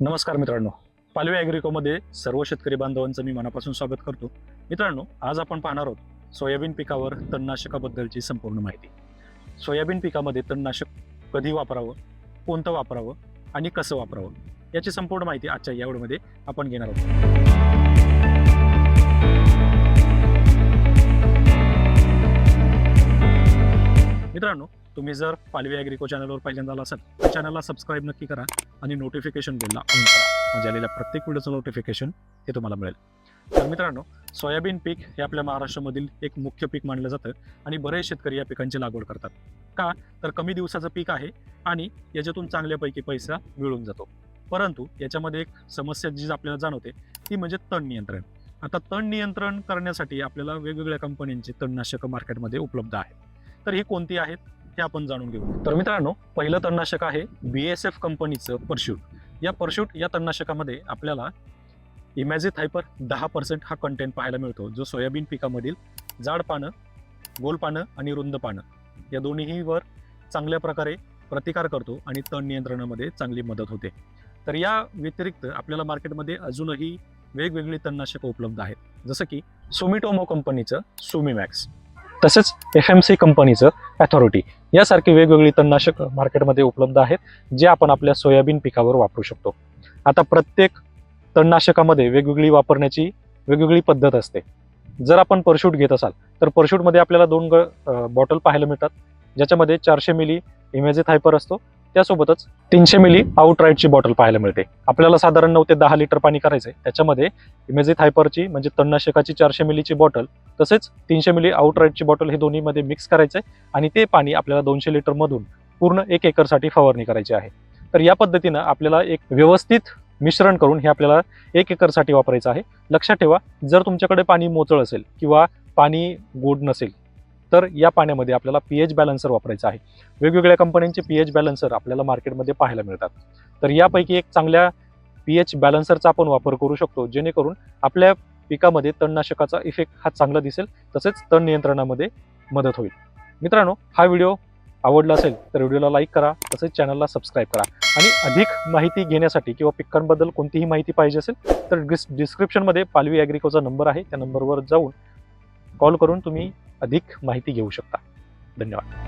नमस्कार मित्रांनो. पालवे ॲग्रिकोमध्ये सर्व शेतकरी बांधवांचं मी मनापासून स्वागत करतो. मित्रांनो आज आपण पाहणार आहोत सोयाबीन पिकावर तणनाशकाबद्दलची संपूर्ण माहिती. सोयाबीन पिकामध्ये तणनाशक कधी वापरावं कोणतं वापरावं आणि कसं वापरावं याची संपूर्ण माहिती आजच्या या व्हिडिओमध्ये आपण घेणार आहोत. मित्रांनो तुम्ही जर पालवी ॲग्रिको चॅनलवर पहिल्यांदा आला असाल तर चॅनलला सबस्क्राईब नक्की करा आणि नोटिफिकेशन बेलला ऑन करा. म्हणजे आलेल्या प्रत्येक व्हिडिओचं नोटिफिकेशन हे तुम्हाला मिळेल. तर मित्रांनो सोयाबीन पीक हे आपल्या महाराष्ट्रामधील एक मुख्य पीक मानलं जातं आणि बरेच शेतकरी या पिकांची लागवड करतात. का? तर कमी दिवसाचं पीक आहे आणि याच्यातून चांगल्यापैकी पैसा मिळून जातो. परंतु याच्यामध्ये एक समस्या जी आपल्याला जाणवते ती म्हणजे तण नियंत्रण. आता तण नियंत्रण करण्यासाठी आपल्याला वेगवेगळ्या कंपन्यांची तणनाशकं मार्केटमध्ये उपलब्ध आहेत. तर ही कोणती आहेत? हे आपण जाणून घेऊ. तर मित्रांनो पहिलं तणनाशक आहे बी एस एफ कंपनीचं परशूट. या परशूट या तणनाशकामध्ये आपल्याला इमॅझिथ हायपर दहा पर्सेंट हा कंटेंट पाहायला मिळतो जो सोयाबीन पिकामधील जाड पानं गोल पानं आणि रुंद पानं या दोन्हीवर चांगल्या प्रकारे प्रतिकार करतो आणि तण नियंत्रणामध्ये चांगली मदत होते. तर या व्यतिरिक्त आपल्याला मार्केटमध्ये अजूनही वेगवेगळी तणनाशकं उपलब्ध आहेत. जसं की सोमिटोमो कंपनीचं सुमिमॅक्स तसेच एफ एम सी कंपनीचं अथॉरिटी यासारखी वेगवेगळी तणनाशक मार्केटमध्ये उपलब्ध आहेत जे आपण आपल्या सोयाबीन पिकावर वापरू शकतो. आता प्रत्येक तणनाशकामध्ये वेगवेगळी वापरण्याची वेगवेगळी पद्धत असते. जर आपण परशूट घेत असाल तर परशूटमध्ये आपल्याला दोन ग बॉटल पाहायला मिळतात. ज्याच्यामध्ये चारशे मिली इमेजिथ हायपर असतो त्यासोबतच तीनशे मिली आउटराईटची बॉटल पाहायला मिळते. आपल्याला साधारण नऊ ते दहा लिटर पाणी करायचं आहे त्याच्यामध्ये इमेजिथ हायपरची म्हणजे तणनाशकाची चारशे मिलीची बॉटल तसेच तीनशे मिली आउटराईटची बॉटल हे दोन्हीमध्ये मिक्स करायचं आहे आणि ते पाणी आपल्याला दोनशे लिटरमधून पूर्ण एक एकरसाठी फवारणी करायची आहे. तर या पद्धतीनं आपल्याला एक व्यवस्थित मिश्रण करून हे आपल्याला एक एकरसाठी वापरायचं आहे. लक्षात ठेवा जर तुमच्याकडे पाणी मोचळ असेल किंवा पाणी गोड नसेल तर या पाण्यामध्ये आपल्याला पी एच बॅलन्सर वापरायचं आहे. वेगवेगळ्या कंपन्यांचे पी एच बॅलन्सर आपल्याला मार्केटमध्ये पाहायला मिळतात. तर यापैकी एक चांगल्या पी एच बॅलन्सरचा आपण वापर करू शकतो जेणेकरून आपल्या पिकामध्ये तणनाशकाचा इफेक्ट हा चांगला दिसेल तसेच तण नियंत्रणामध्ये मदत होईल. मित्रांनो हा व्हिडिओ आवडला असेल तर व्हिडिओला लाईक करा तसेच चॅनलला सबस्क्राईब करा. आणि अधिक माहिती घेण्यासाठी किंवा पिकांबद्दल कोणतीही माहिती पाहिजे असेल तर डिस डिस्क्रिप्शनमध्ये पालवी ॲग्रिकोचा नंबर आहे त्या नंबरवर जाऊन कॉल करून तुम्ही अधिक माहिती घेऊ शकता. धन्यवाद.